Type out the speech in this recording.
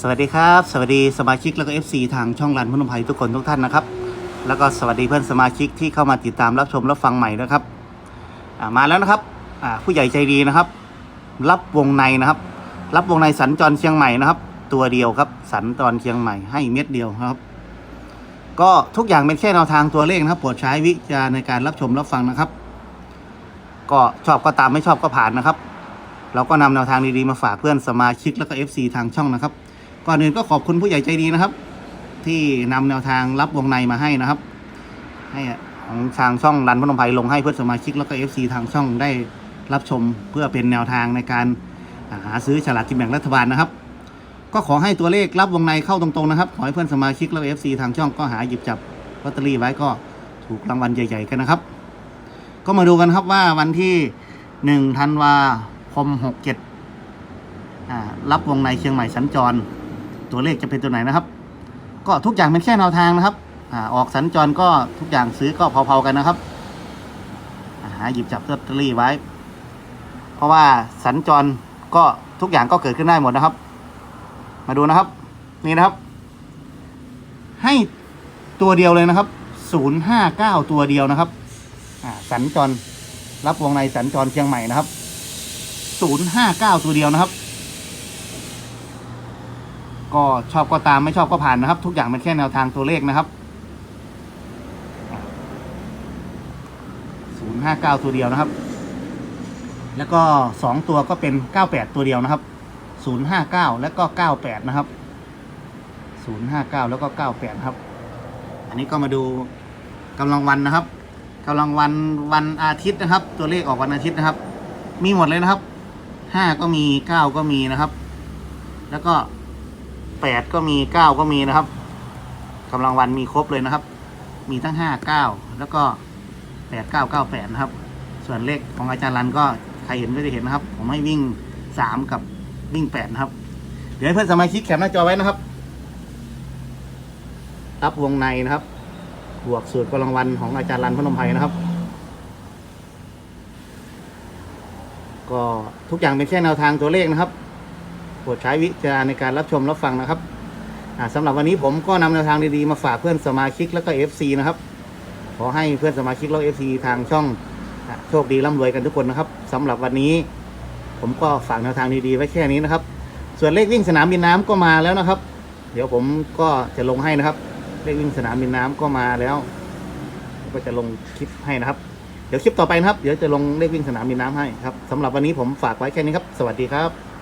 สวัสดีครับ สวัสดีสมาชิกแล้วก็ FC ทางช่องรันพนมไพรทุกคนทุกท่านนะครับ แล้วก็สวัสดีเพื่อนสมาชิกที่เข้ามาติดตามรับชมรับฟังใหม่นะครับอ่ามาแล้วนะครับอ่าผู้ใหญ่ใจดีนะครับ รับวงในนะครับ รับวงในสัญจรเชียงใหม่นะครับ ตัวเดียวครับ สัญจรเชียงใหม่ให้เม็ดเดียวครับ ก็ทุกอย่างเป็นแค่แนวทางตัวเลขนะครับโปรดใช้วิจารณ์ในการรับชมรับฟังนะครับ ก็ชอบก็ตามไม่ชอบก็ผ่านนะครับ เราก็นำแนวทางดีๆมาฝากเพื่อนสมาชิกแล้วก็ FC ทางช่องนะครับ ก่อนอื่นก็ขอบคุณผู้ใหญ่ใจดีนะครับ ที่นำแนวทางรับวงในมาให้นะครับ ให้ของทางช่องรันพนมไพลงให้เพื่อนสมาชิกแล้วก็ FC ทางช่องได้รับชมเพื่อเป็นแนวทางในการหาซื้อฉลากกินแบ่งรัฐบาลนะครับ ก็ขอให้ตัวเลขรับวงในเข้าตรงๆนะครับ ขอให้เพื่อนสมาชิกแล้วก็ FC ทางช่องก็หาหยิบจับลอตเตอรี่ไว้ก็ถูกรางวัลใหญ่ ๆ กันนะครับ ก็มาดูกันครับว่าวันที่หนึ่งธันวาคมหกเจ็ดรับวงในเชียงใหม่สัญจร ตัวเลขจะเป็นตัวไหนนะครับ ก็ทุกอย่างเป็นแค่แนวทางนะครับอ่าออกสัญจรก็ทุกอย่างซื้อก็เผาๆกันนะครับหาหยิบจับลอตเตอรี่ไว้ เพราะว่าสัญจรก็ทุกอย่างก็เกิดขึ้นได้หมดนะครับ มาดูนะครับ นี่นะครับ ให้ตัวเดียวเลยนะครับศูนย์ห้าเก้าตัวเดียวนะครับอ่าสัญจรรับวงในสัญจรเชียงใหม่นะครับศูนย์ห้าเก้าตัวเดียวนะครับ ก็ชอบก็ตามไม่ชอบก็ผ่านนะครับ ทุกอย่างเป็นแค่แนวทางตัวเลขนะครับศูนย์ห้าเก้าตัวเดียวนะครับ แล้วก็สองตัวก็เป็นเก้าแปดตัวเดียวนะครับศูนย์ห้าเก้าแล้วก็เก้าแปดนะครับศูนย์ห้าเก้าแล้วก็เก้าแปดครับ อันนี้ก็มาดูกำลังวันนะครับกำลังวันวันอาทิตย์นะครับ ตัวเลขออกวันอาทิตย์นะครับ มีหมดเลยนะครับห้าก็มีเก้าก็มีนะครับ แล้วก็ แปดก็มีเก้าก็มีนะครับกำลังวันมีครบเลยนะครับ มีทั้งห้าเก้าแล้วก็แปดเก้าเก้าแปดนะครับ ส่วนเลขของอาจารย์รันก็ใครเห็นก็จะเห็นนะครับ ผมให้วิ่งสามกับวิ่งแปดนะครับ เดี๋ยวให้เพื่อนสมาชิกแคปหน้าจอไว้นะครับ รับวงในนะครับ บวกสูตรกำลังวันของอาจารย์รันพนมไพรนะครับ ก็ทุกอย่างเป็นแค่แนวทางตัวเลขนะครับ ปรดใช้วิจารณ์ในการรับชมรับฟังนะครับอ่าสำหรับวันนี้ผมก็นำแนวทางดีๆมาฝากเพื่อนสมาชิกแล้วก็ FC นะครับ ขอให้เพื่อนสมาชิกแล้ว FC ทางช่องโชคดีร่ำรวยกันทุกคนนะครับสำหรับวันนี้ ผมก็ฝากแนวทางดีๆไว้แค่นี้นะครับ ส่วนเลขวิ่งสนามบินน้ำก็มาแล้วนะครับ เดี๋ยวผมก็จะลงให้นะครับ เลขวิ่งสนามบินน้ำก็มาแล้วก็จะลงคลิปให้นะครับ เดี๋ยวคลิปต่อไปนะครับ เดี๋ยวจะลงเลขวิ่งสนามบินน้ำให้ครับสำหรับวันนี้ผมฝากไว้แค่นี้ครับ สวัสดีครับ